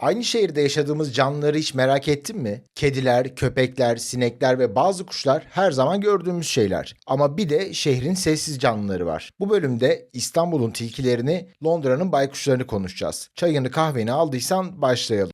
Aynı şehirde yaşadığımız canlıları hiç merak ettin mi? Kediler, köpekler, sinekler ve bazı kuşlar her zaman gördüğümüz şeyler. Ama bir de şehrin sessiz canlıları var. Bu bölümde İstanbul'un tilkilerini, Londra'nın baykuşlarını konuşacağız. Çayını kahveni aldıysan başlayalım.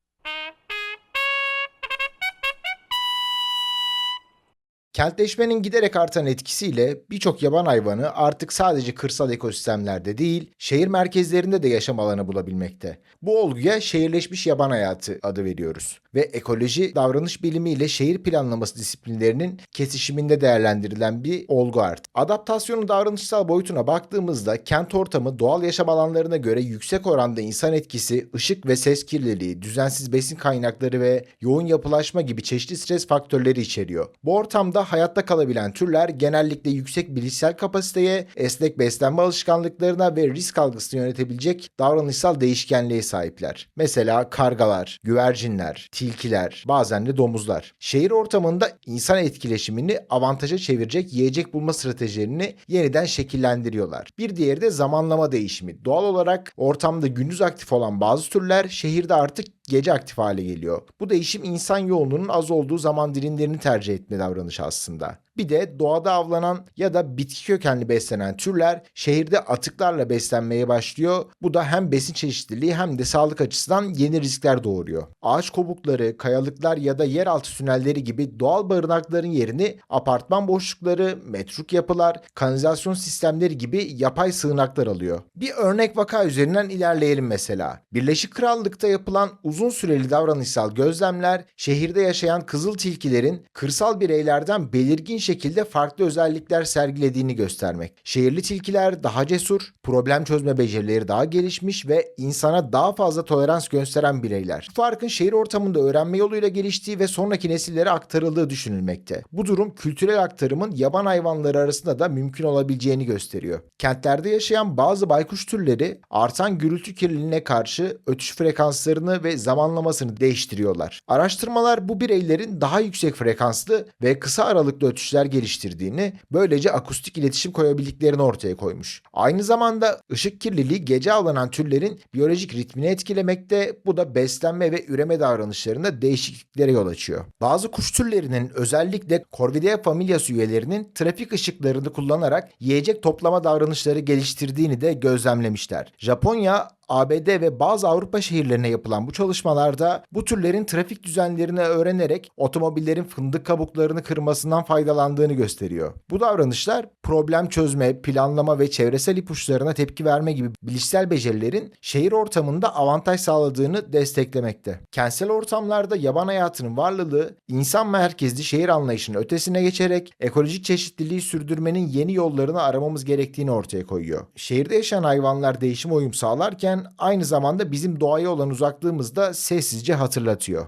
Kentleşmenin giderek artan etkisiyle birçok yaban hayvanı artık sadece kırsal ekosistemlerde değil, şehir merkezlerinde de yaşam alanı bulabilmekte. Bu olguya şehirleşmiş yaban hayatı adı veriyoruz ve ekoloji davranış bilimi ile şehir planlaması disiplinlerinin kesişiminde değerlendirilen bir olgu artık. Adaptasyonun davranışsal boyutuna baktığımızda kent ortamı doğal yaşam alanlarına göre yüksek oranda insan etkisi, ışık ve ses kirliliği, düzensiz besin kaynakları ve yoğun yapılaşma gibi çeşitli stres faktörleri içeriyor. Bu ortamda hayatta kalabilen türler genellikle yüksek bilişsel kapasiteye, esnek beslenme alışkanlıklarına ve risk algısını yönetebilecek davranışsal değişkenliğe sahipler. Mesela kargalar, güvercinler, tilkiler, bazen de domuzlar. Şehir ortamında insan etkileşimini avantaja çevirecek yiyecek bulma stratejilerini yeniden şekillendiriyorlar. Bir diğeri de zamanlama değişimi. Doğal olarak ortamda gündüz aktif olan bazı türler şehirde artık gece aktif hale geliyor. Bu değişim insan yoğunluğunun az olduğu zaman dilimlerini tercih etme davranışı aslında. Bir de doğada avlanan ya da bitki kökenli beslenen türler şehirde atıklarla beslenmeye başlıyor. Bu da hem besin çeşitliliği hem de sağlık açısından yeni riskler doğuruyor. Ağaç kabukları, kayalıklar ya da yeraltı tünelleri gibi doğal barınakların yerini apartman boşlukları, metruk yapılar, kanalizasyon sistemleri gibi yapay sığınaklar alıyor. Bir örnek vaka üzerinden ilerleyelim mesela. Birleşik Krallık'ta yapılan uzun süreli davranışsal gözlemler şehirde yaşayan kızıl tilkilerin kırsal bireylerden belirgin şekilde farklı özellikler sergilediğini göstermek. Şehirli tilkiler daha cesur, problem çözme becerileri daha gelişmiş ve insana daha fazla tolerans gösteren bireyler. Bu farkın şehir ortamında öğrenme yoluyla geliştiği ve sonraki nesillere aktarıldığı düşünülmekte. Bu durum kültürel aktarımın yaban hayvanları arasında da mümkün olabileceğini gösteriyor. Kentlerde yaşayan bazı baykuş türleri artan gürültü kirliliğine karşı ötüş frekanslarını ve zamanlamasını değiştiriyorlar. Araştırmalar bu bireylerin daha yüksek frekanslı ve kısa aralıklı ötüşler geliştirdiğini, böylece akustik iletişim koyabildiklerini ortaya koymuş. Aynı zamanda ışık kirliliği gece avlanan türlerin biyolojik ritmini etkilemekte, bu da beslenme ve üreme davranışlarında değişikliklere yol açıyor. Bazı kuş türlerinin özellikle Corvidae familyası üyelerinin trafik ışıklarını kullanarak yiyecek toplama davranışları geliştirdiğini de gözlemlemişler. Japonya ABD ve bazı Avrupa şehirlerine yapılan bu çalışmalarda bu türlerin trafik düzenlerini öğrenerek otomobillerin fındık kabuklarını kırmasından faydalandığını gösteriyor. Bu davranışlar problem çözme, planlama ve çevresel ipuçlarına tepki verme gibi bilişsel becerilerin şehir ortamında avantaj sağladığını desteklemekte. Kentsel ortamlarda yaban hayatının varlığı insan merkezli şehir anlayışının ötesine geçerek ekolojik çeşitliliği sürdürmenin yeni yollarını aramamız gerektiğini ortaya koyuyor. Şehirde yaşayan hayvanlar değişim uyum sağlarken aynı zamanda bizim doğaya olan uzaklığımızı da sessizce hatırlatıyor.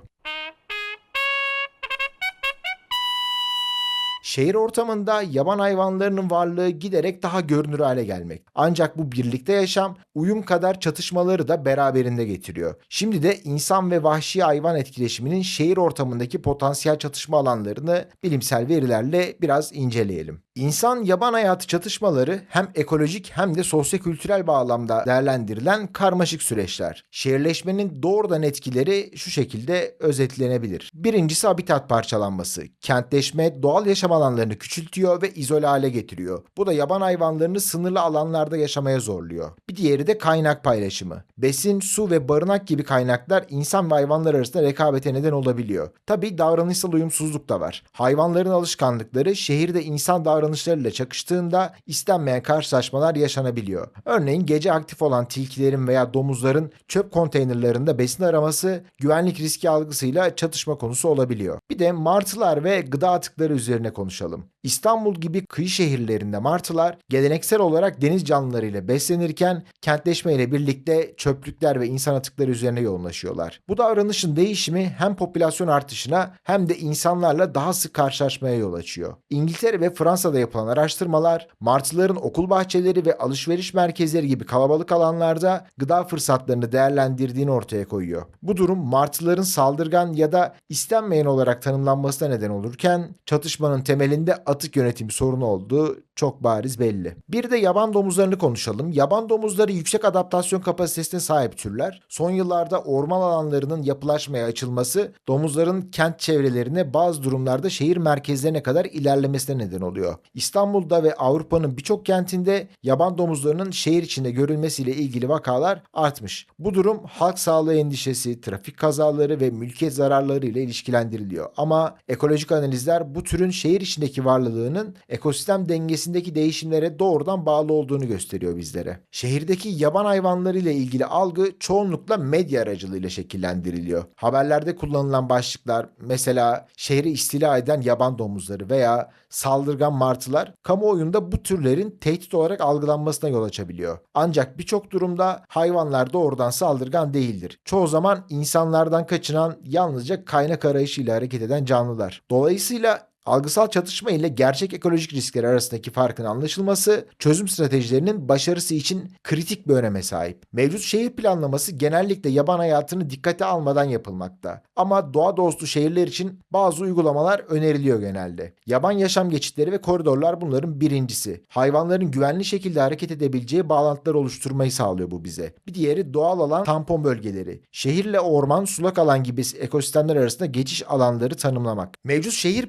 Şehir ortamında yaban hayvanlarının varlığı giderek daha görünür hale gelmek. Ancak bu birlikte yaşam uyum kadar çatışmaları da beraberinde getiriyor. Şimdi de insan ve vahşi hayvan etkileşiminin şehir ortamındaki potansiyel çatışma alanlarını bilimsel verilerle biraz inceleyelim. İnsan yaban hayatı çatışmaları hem ekolojik hem de sosyokültürel bağlamda değerlendirilen karmaşık süreçler. Şehirleşmenin doğrudan etkileri şu şekilde özetlenebilir. Birincisi habitat parçalanması. Kentleşme doğal yaşam alanlarını küçültüyor ve izole hale getiriyor. Bu da yaban hayvanlarını sınırlı alanlarda yaşamaya zorluyor. Bir diğeri de kaynak paylaşımı. Besin, su ve barınak gibi kaynaklar insan ve hayvanlar arasında rekabete neden olabiliyor. Tabii davranışsal uyumsuzluk da var. Hayvanların alışkanlıkları şehirde insan davranışlarıyla çakıştığında istenmeyen karşılaşmalar yaşanabiliyor. Örneğin gece aktif olan tilkilerin veya domuzların çöp konteynerlarında besin araması güvenlik riski algısıyla çatışma konusu olabiliyor. Bir de martılar ve gıda atıkları üzerine konuşalım. İstanbul gibi kıyı şehirlerinde martılar geleneksel olarak deniz canlılarıyla beslenirken kentleşmeyle birlikte çöplükler ve insan atıkları üzerine yoğunlaşıyorlar. Bu davranışın değişimi hem popülasyon artışına hem de insanlarla daha sık karşılaşmaya yol açıyor. İngiltere ve Fransa'da Avrupa'da yapılan araştırmalar, martıların okul bahçeleri ve alışveriş merkezleri gibi kalabalık alanlarda gıda fırsatlarını değerlendirdiğini ortaya koyuyor. Bu durum martıların saldırgan ya da istenmeyen olarak tanımlanmasına neden olurken çatışmanın temelinde atık yönetimi sorunu olduğu çok bariz belli. Bir de yaban domuzlarını konuşalım. Yaban domuzları yüksek adaptasyon kapasitesine sahip türler. Son yıllarda orman alanlarının yapılaşmaya açılması domuzların kent çevrelerine bazı durumlarda şehir merkezlerine kadar ilerlemesine neden oluyor. İstanbul'da ve Avrupa'nın birçok kentinde yaban domuzlarının şehir içinde görülmesiyle ilgili vakalar artmış. Bu durum halk sağlığı endişesi, trafik kazaları ve mülkiyet zararları ile ilişkilendiriliyor. Ama ekolojik analizler bu türün şehir içindeki varlığının ekosistem dengesindeki değişimlere doğrudan bağlı olduğunu gösteriyor bizlere. Şehirdeki yaban hayvanları ile ilgili algı çoğunlukla medya aracılığıyla şekillendiriliyor. Haberlerde kullanılan başlıklar mesela şehri istila eden yaban domuzları veya saldırgan martılar kamuoyunda bu türlerin tehdit olarak algılanmasına yol açabiliyor. Ancak birçok durumda hayvanlar doğrudan saldırgan değildir. Çoğu zaman insanlardan kaçınan yalnızca kaynak arayışıyla hareket eden canlılar. Dolayısıyla Algısal çatışma ile gerçek ekolojik riskler arasındaki farkın anlaşılması çözüm stratejilerinin başarısı için kritik bir öneme sahip. Mevcut şehir planlaması genellikle yaban hayatını dikkate almadan yapılmakta. Ama doğa dostu şehirler için bazı uygulamalar öneriliyor genelde. Yaban yaşam geçitleri ve koridorlar bunların birincisi. Hayvanların güvenli şekilde hareket edebileceği bağlantılar oluşturmayı sağlıyor bu bize. Bir diğeri doğal alan tampon bölgeleri. Şehirle orman, sulak alan gibi ekosistemler arasında geçiş alanları tanımlamak. Mevcut şehir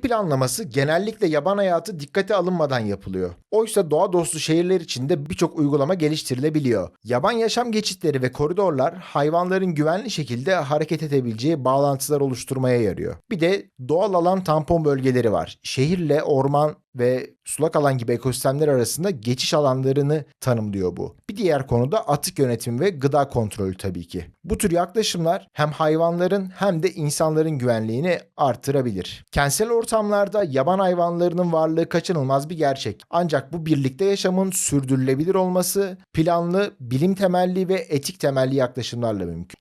planlaması genellikle yaban hayatı dikkate alınmadan yapılıyor. Oysa doğa dostu şehirler içinde birçok uygulama geliştirilebiliyor. Yaban yaşam geçitleri ve koridorlar hayvanların güvenli şekilde hareket edebileceği bağlantılar oluşturmaya yarıyor. Bir de doğal alan tampon bölgeleri var. Şehirle orman ve sulak alan gibi ekosistemler arasında geçiş alanlarını tanımlıyor bu. Bir diğer konu da atık yönetimi ve gıda kontrolü tabii ki. Bu tür yaklaşımlar hem hayvanların hem de insanların güvenliğini artırabilir. Kentsel ortamlarda yaban hayvanlarının varlığı kaçınılmaz bir gerçek. Ancak bu birlikte yaşamın sürdürülebilir olması planlı, bilim temelli ve etik temelli yaklaşımlarla mümkün.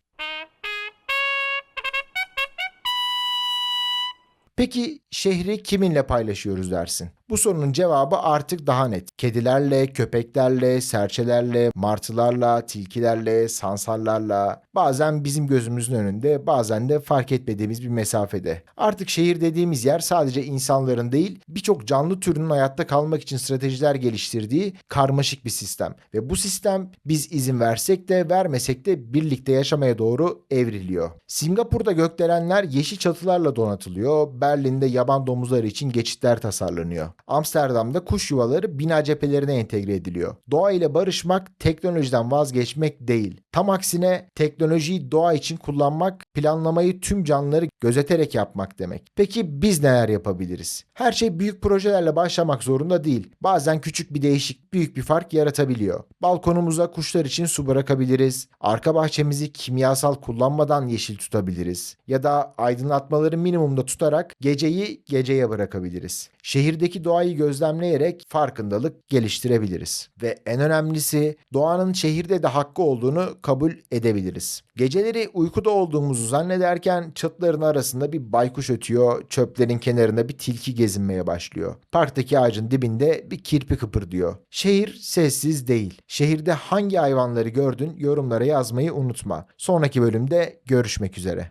Peki şehri kiminle paylaşıyoruz dersin? Bu sorunun cevabı artık daha net. Kedilerle, köpeklerle, serçelerle, martılarla, tilkilerle, sansarlarla, bazen bizim gözümüzün önünde, bazen de fark etmediğimiz bir mesafede. Artık şehir dediğimiz yer sadece insanların değil, birçok canlı türünün hayatta kalmak için stratejiler geliştirdiği karmaşık bir sistem. Ve bu sistem biz izin versek de vermesek de birlikte yaşamaya doğru evriliyor. Singapur'da gökdelenler yeşil çatılarla donatılıyor. Berlin'de yaban domuzları için geçitler tasarlanıyor. Amsterdam'da kuş yuvaları bina cephelerine entegre ediliyor. Doğa ile barışmak teknolojiden vazgeçmek değil. Tam aksine teknolojiyi doğa için kullanmak, planlamayı tüm canlıları gözeterek yapmak demek. Peki biz neler yapabiliriz? Her şey büyük projelerle başlamak zorunda değil. Bazen küçük bir değişik büyük bir fark yaratabiliyor. Balkonumuza kuşlar için su bırakabiliriz. Arka bahçemizi kimyasal kullanmadan yeşil tutabiliriz. Ya da aydınlatmaları minimumda tutarak geceyi geceye bırakabiliriz. Şehirdeki doğayı gözlemleyerek farkındalık geliştirebiliriz. Ve en önemlisi doğanın şehirde de hakkı olduğunu kabul edebiliriz. Geceleri uykuda olduğumuzu zannederken çatların arasında bir baykuş ötüyor, çöplerin kenarında bir tilki gezinmeye başlıyor. Parktaki ağacın dibinde bir kirpi kıpırdıyor. Şehir sessiz değil. Şehirde hangi hayvanları gördün yorumlara yazmayı unutma. Sonraki bölümde görüşmek üzere.